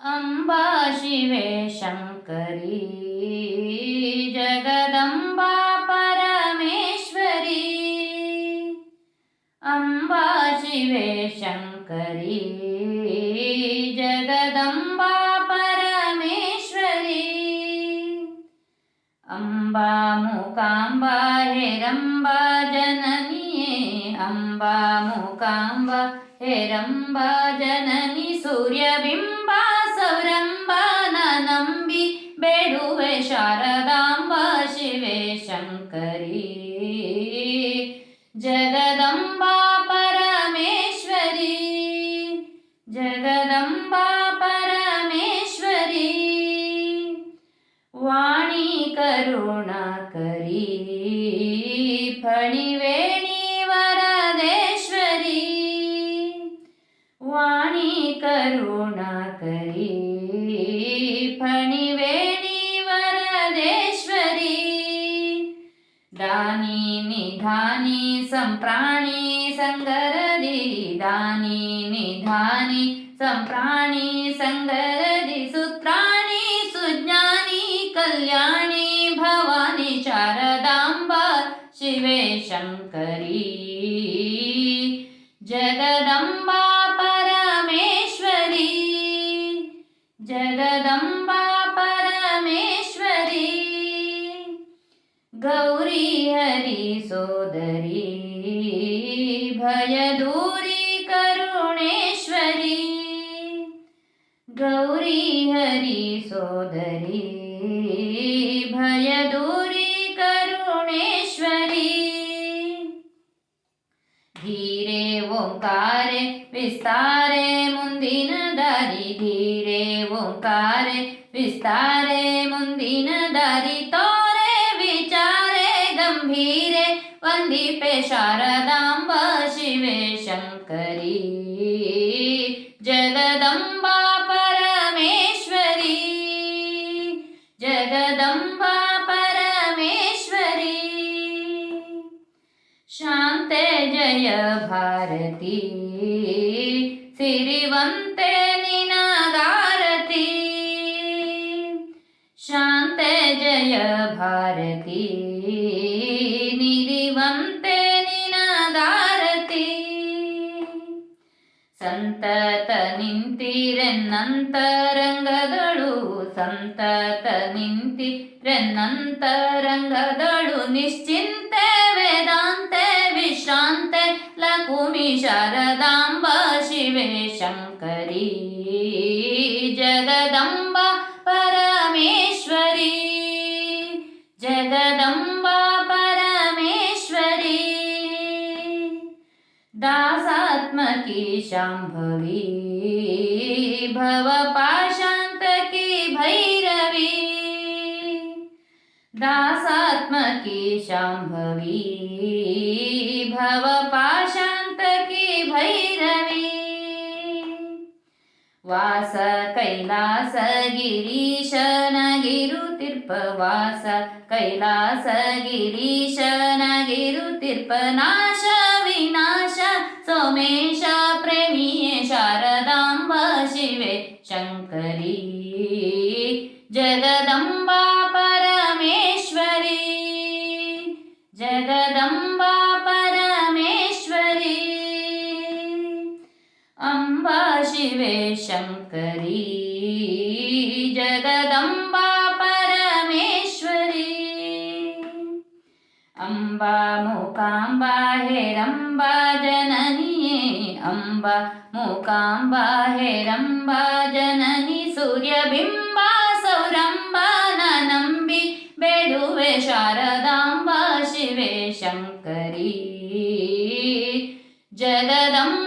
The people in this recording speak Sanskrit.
अम्बा शिवे शङ्करी जगदम्बा परमेश्वरी। अम्बा शिवे शङ्करी जगदम्बा परमेश्वरी। अम्बा मूकाम्बा हेरम्बा जननिये। अम्बा मूकाम्बा हेरम्बा जननि सूर्यबिम्ब ಸೌರಂಬ ನಂಬಿ ಬೇಡುವೆ ಶಾರದಾಂಬ ಶಿವೆ ಶಂಕರಿ. ಜಗದಂಬ ಪರಮೇಶ್ವರಿ ಜಗದಂಬ ಪರಮೇಶ್ವರಿ ವಾಣಿ ಕರುಣಾಕರಿ ಫಣಿವೇಣಿ संप्राणी संगरदी दानी निधानी। संप्राणी संगरदी सूत्राणि सुज्ञानी कल्याणी भवानी शारदाम्बा शिवे शङ्करी। जगदम्बा परमेश्वरी। जगदम्बा परमेश्वरी। गौरी हरी सोदरी। भय दूरी करुणेश्वरी। गौरी हरि सोदरी, भय दूरी करुणेश्वरी। धीरे ओंकार, विस्तारे मुंदिन दारी। धीरे ओंकार, विस्तारे मुंदिन दारी। तोरे विचारे गंभीरे वंदीपे शारदा जगदम्बा परमेश्वरी जगदम्बा परमेश्वरी। शान्ते जय भारती सिरिवन्ते निनागारती शान्ते जय भारती। ಸಂತತ ನಿಂತಿರೆನ್ನಂತರಂಗದಳು ಸಂತತ ನಿಂತಿರೆನ್ನಂತರಂಗದಳು ನಿಶ್ಚಿಂತೆ ವೇದಾಂತೆ ವಿಶ್ರಾಂತೆ ಲಕುಮಿ ಶಾರದಾಂಬ ಶಿವೆ ಶಂಕರಿ दासात्मकी शाम्भवी भवपाशान्तकी भैरवी. दासात्मकी शाम्भवी भवपाशान्तकी भैरवी. वास कैलास गिरीशनगिरु ತಿರ್ಪವಾಸ ಕೈಲಾಸ ಗಿರೀಶನಗಿರು ತಿರ್ಪನಾಶ ವಿನಾಶ, ಸೋಮೇಶ, ಪ್ರೇಮಿಯೇ, ಶಾರದಾಂಬ, ಶಿವೆ, ಶಂಕರಿ, ಜಗದಂಬಾ, ಪರಮೇಶ್ವರಿ ಜಗದಂಬಾ, ಪರಮೇಶ್ವರಿ, ಅಂಬಾ, ಶಿವೆ, ಶಂಕರಿ, ಜಗದಂಬ अम्बा मूकाम्बा हेरम्बा जननिये अम्बा मूकाम्बा हेरम्बा जननि सूर्यबिम्बा सौरम्बा नम्बि बेडुवे शारदाम्बा शिवे शङ्करी जगदम्बा